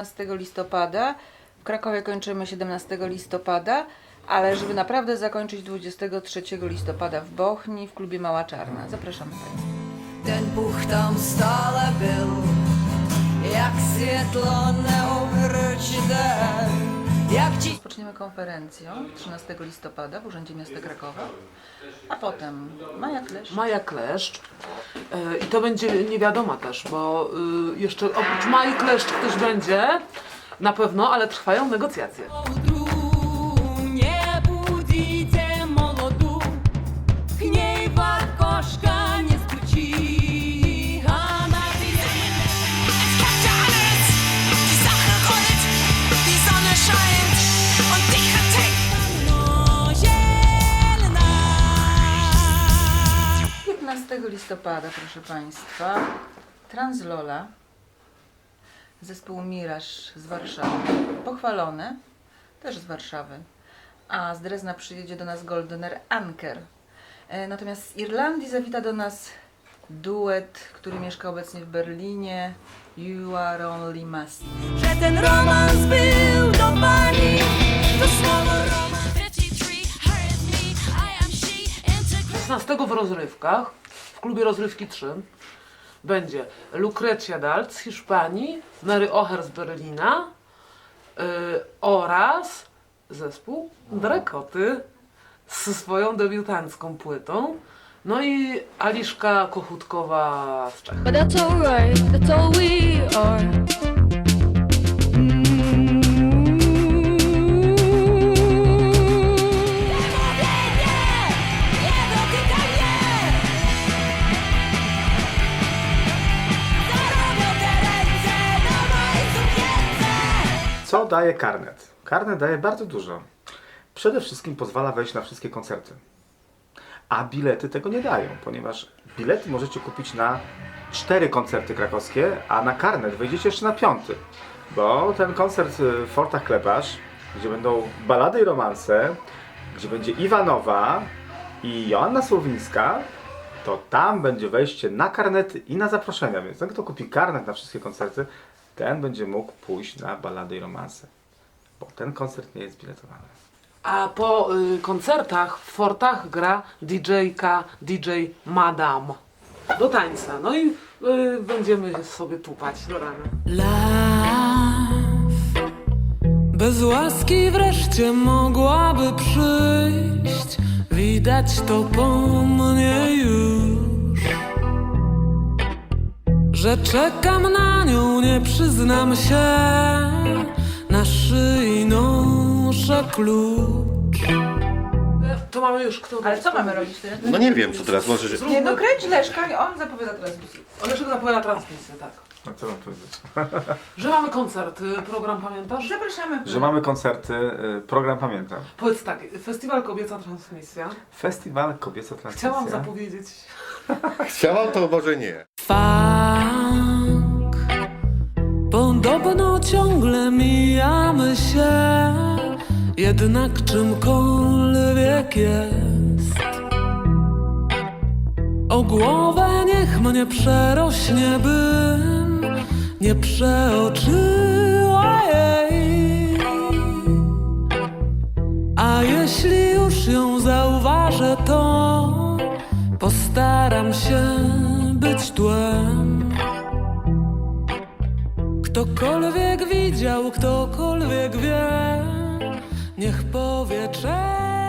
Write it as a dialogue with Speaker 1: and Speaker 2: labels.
Speaker 1: 18 listopada. W Krakowie kończymy 17 listopada, ale żeby naprawdę zakończyć 23 listopada w Bochni w klubie Mała Czarna. Zapraszamy Państwa.
Speaker 2: Ten Bůh tam stále byl, jak světlo neohročité, jak ti
Speaker 1: Rozpoczniemy konferencją 13 listopada w Urzędzie Miasta Krakowa, a potem Maja Klesz.
Speaker 3: Maja Kleszcz. E, I to będzie niewiadoma też, bo y, jeszcze oprócz Mai Kleszcz ktoś będzie, na pewno, ale trwają negocjacje.
Speaker 1: 15 listopada, proszę Państwa, Translola, zespół Miraż z Warszawy, pochwalony, też z Warszawy, a z Drezna przyjedzie do nas Goldener Anker. E, Natomiast z Irlandii zawita do nas duet, który mieszka obecnie w Berlinie, You Are Only Must.
Speaker 2: Że ten romans był do pani, to słowo romans.
Speaker 4: 53 hurt me, I am she, integrate.
Speaker 3: 16 w rozrywkach, w klubie rozrywki 3, będzie Lucrecia Dalt z Hiszpanii, Mary Oher z Berlina y, oraz zespół Drekoty ze swoją debiutancką płytą. No i Aliszka Kochutkowa z Czech.
Speaker 5: But that's alright, that's all we are.
Speaker 6: Co daje karnet? Karnet daje bardzo dużo. Przede wszystkim pozwala wejść na wszystkie koncerty. A bilety tego nie dają, ponieważ bilety możecie kupić na cztery koncerty krakowskie, a na karnet wejdziecie jeszcze na piąty. Bo ten koncert y, w Fortach Klepasz, gdzie będą balady i romanse, gdzie będzie Iwanowa i Joanna Słowińska, to tam będzie wejście na karnety i na zaproszenia. Więc ten, kto kupi karnet na wszystkie koncerty, ten będzie mógł pójść na balady i romanse. Bo ten koncert nie jest biletowany.
Speaker 3: A po y, koncertach w Fortach gra DJ-ka, DJ Madam. Do tańca. No i y, będziemy sobie tupać do rana.
Speaker 7: Love bez łaski wreszcie mogłaby przyjść. Widać to po mnie już, że czekam na nią, nie przyznam się. Na szyi noszę klucz.
Speaker 3: To mamy już kto?
Speaker 1: Ale co mamy robić teraz?
Speaker 8: No nie wiem, co teraz może.
Speaker 1: Nie, no kręć Leszka i on zapowiada transmisję.
Speaker 3: Leszek zapowiada transmisję, tak.
Speaker 6: No co mam powiedzieć?
Speaker 3: Że mamy koncert, y, program pamiętasz?
Speaker 1: Zapraszamy.
Speaker 6: Że mamy koncerty, y, program pamiętam.
Speaker 3: Powiedz tak, festiwal Kobieca Transmisja.
Speaker 6: Festiwal Kobieca Transmisja.
Speaker 3: Chciałam zapowiedzieć.
Speaker 8: Chciałam, to może nie.
Speaker 7: Funk. Podobno ciągle mijamy się, jednak czymkolwiek jest. O głowę niech mnie przerośnie, bym nie przeoczyła jej. A jeśli już ją zauważę, to postaram się być tłem. Ktokolwiek widział, ktokolwiek wie, niech powie czemu.